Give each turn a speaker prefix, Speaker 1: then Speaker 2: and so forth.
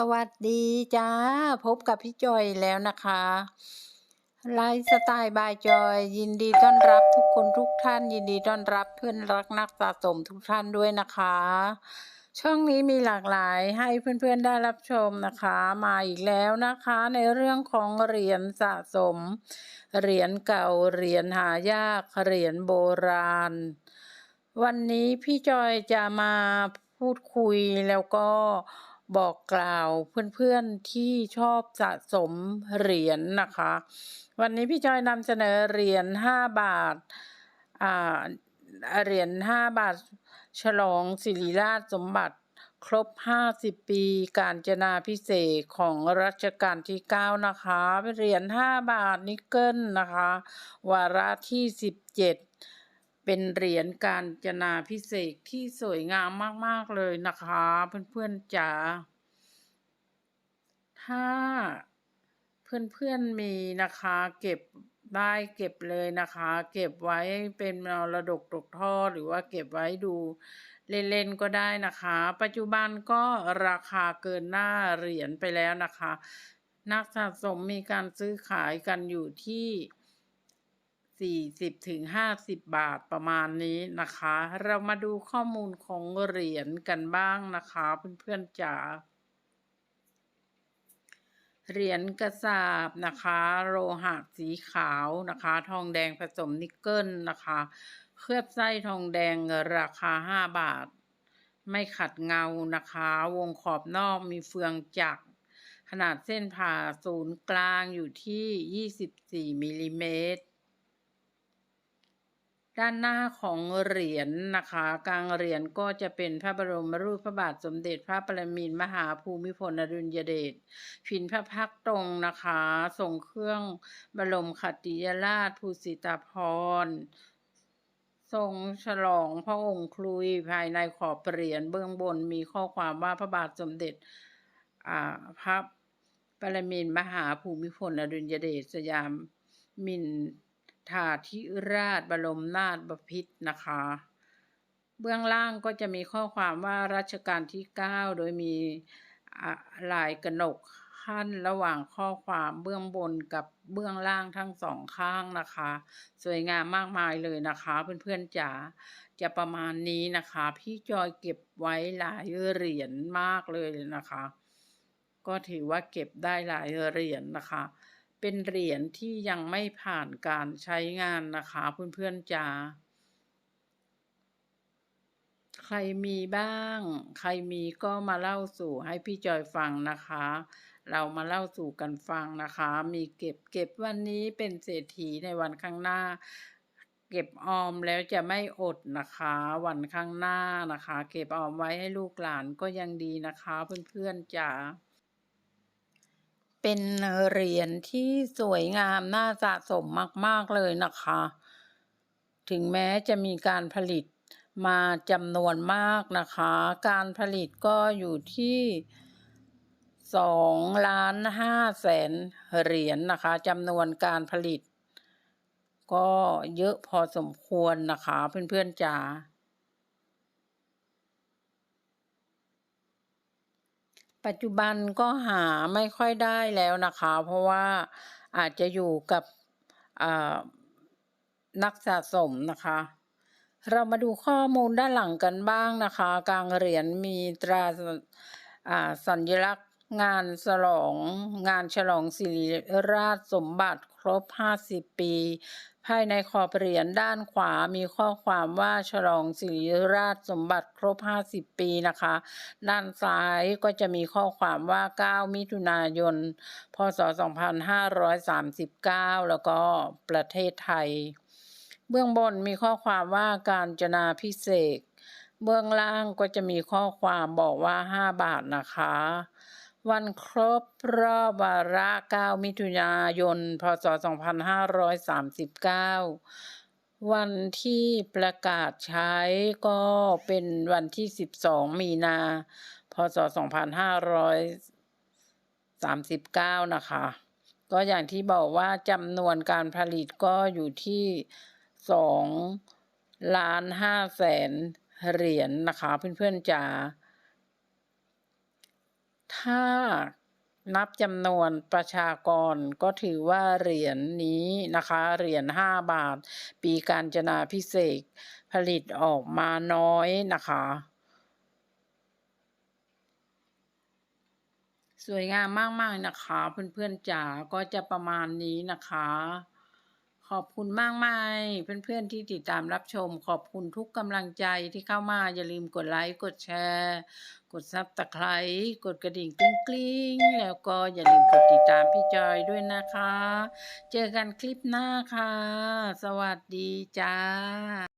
Speaker 1: สวัสดีจ้า พบกับพี่จอยแล้วนะคะไลฟ์สไตล์บายจอย ยินดีต้อนรับทุกคนทุกท่าน ยินดีต้อนรับเพื่อนรักนักสะสมทุกท่านด้วยนะคะ ช่องนี้มีหลากหลายให้เพื่อนๆได้รับชมนะคะ มาอีกแล้วนะคะ ในเรื่องของเหรียญสะสม เหรียญเก่าเหรียญหายากเหรียญโบราณ วันนี้พี่จอยจะมาพูดคุยแล้วก็ บอกกล่าวเพื่อนๆที่ชอบสะสมเหรียญนะคะ วันนี้พี่จอยนำเสนอเหรียญห้าบาทอ่าเหรียญห้าบาท ฉลองศิริราชสมบัติครบ 50 ปีการจนาพิเศษของรัชกาลที่ 9 นะคะ เหรียญ 5 บาทนิกเกิลนะคะ วาระที่ 17 เป็นเหรียญการจนาพิเศษที่สวยงามมาก ๆ เลยนะคะเพื่อนๆจ๋า ถ้าเพื่อนๆมีนะคะเก็บได้เก็บเลยนะคะ เก็บไว้เป็นมรดกตกทอดหรือว่าเก็บไว้ดูเล่นๆก็ได้นะคะ ปัจจุบันก็ราคาเกินหน้าเหรียญไปแล้วนะคะ นักสะสมมีการซื้อขายกันอยู่ที่ 40ถึง50 บาทประมาณนี้นะคะ เรามาดูข้อมูลของเหรียญกันบ้างนะคะเพื่อนๆจ๋าเหรียญกระสาบนะคะ โลหะสีขาวนะคะ ทองแดงผสมนิกเกิลนะคะ เคลือบไส้ทองแดงราคา 5 บาท ไม่ขัดเงานะคะ วงขอบนอกมีเฟืองจักรขนาดเส้นผ่าศูนย์กลางอยู่ที่ 24มิลลิเมตร ด้านหน้าของเหรียญนนะคะ กลางเหรียญก็จะเป็นพระบรมรูปพระบาทสมเด็จพระปรมินทรมหาภูมิพลอดุลยเดชพินพระพักตรงนะคะทรงเครื่องบรมขัติยราชภูสิตาพรทรงฉลองพระองค์คลุยภายในขอบเหรียญเบื้องบนมีข้อความว่าพระบาทสมเด็จอ่าพระปรมินทรมหาภูมิพลอดุลยเดชสยามมิน ทาธิราชบรมนาถบพิตรนะคะ เบื้องล่างก็จะมีข้อความว่ารัชกาลที่ 9 โดยมีลายกระหนกขั้นระหว่างข้อความเบื้องบนกับเบื้องล่างทั้งสองข้างนะคะ สวยงามมากมายเลยนะคะเพื่อนๆจ๋าจะประมาณนี้นะคะ พี่จอยเก็บไว้หลายเหรียญมากเลยนะคะ ก็ถือว่าเก็บได้หลายเหรียญนะคะ เป็นเหรียญที่ยังไม่ผ่านการใช้งานนะคะเพื่อนๆจ๋าใครมีบ้าง ใครมีก็มาเล่าสู่ให้พี่จอยฟังนะคะ เรามาเล่าสู่กันฟังนะคะ มีเก็บเก็บวันนี้เป็นเศรษฐีในวันข้างหน้า เก็บออมแล้วจะไม่อดนะคะ วันข้างหน้านะคะ เก็บออมไว้ให้ลูกหลานก็ยังดีนะคะ เพื่อนๆจ๋า เป็นเหรียญที่สวยงามน่าสะสมมาก ๆ เลยนะคะ ถึงแม้จะมีการผลิตมาจำนวนมากนะคะ การผลิตก็อยู่ที่สองล้านห้าแสนเหรียญนนะคะจำนวนการผลิต ก็เยอะพอสมควรนะคะ เพื่อนๆจ๋า ปัจจุบันก็หาไม่ค่อยได้แล้วนะคะ เพราะว่าอาจจะอยู่กับนักสะสมนะคะ เรามาดูข้อมูลด้านหลังกันบ้างนะคะ กลางเหรียญมีตราสัญลักษณ์งานฉลองงานฉลองศิริราชสมบัติ บ 50 ปี ภายในขอบเหรียญด้านขวามีข้อความว่าฉลองสิริราชสมบัติครบ 50 ปีนะคะ ด้านซ้ายก็จะมีข้อความว่า 9 มิถุนายน พศ 2539 แล้วก็ประเทศไทย เบื้องบนมีข้อความว่าการจนาพิเศษ เบื้องล่างก็จะมีข้อความบอกว่า 5 บาทนะคะ วันครบรอบวาระ 9 มิถุนายน พศ 2539 วันที่ประกาศใช้ก็เป็นวันที่ 12 มีนา พศ 2539 นะคะ ก็อย่างที่บอกว่าจำนวนการผลิตก็อยู่ที่ 2 ล้าน5แสนเหรียญนนะคะเพื่อนๆจ๋า ถ้านับจำนวนประชากรก็ถือว่าเหรียญนี้นะคะ เหรียญ5บาท ปีกาญจนาพิเศษผลิตออกมาน้อยนะคะ สวยงามมาก ๆ นะคะ เพื่อน ๆจ๋าก็จะประมาณนี้นะคะ ขอบคุณมากมายเพื่อนๆที่ติดตามรับชม ขอบคุณทุกกำลังใจที่เข้ามา อย่าลืมกดไลค์ กดแชร์ กดซับตะไคร้กดกระดิ่งกริ๊งๆ แล้วก็อย่าลืมกดติดตามพี่จอยด้วยนะคะ เจอกันคลิปหน้าค่ะ สวัสดีจ้า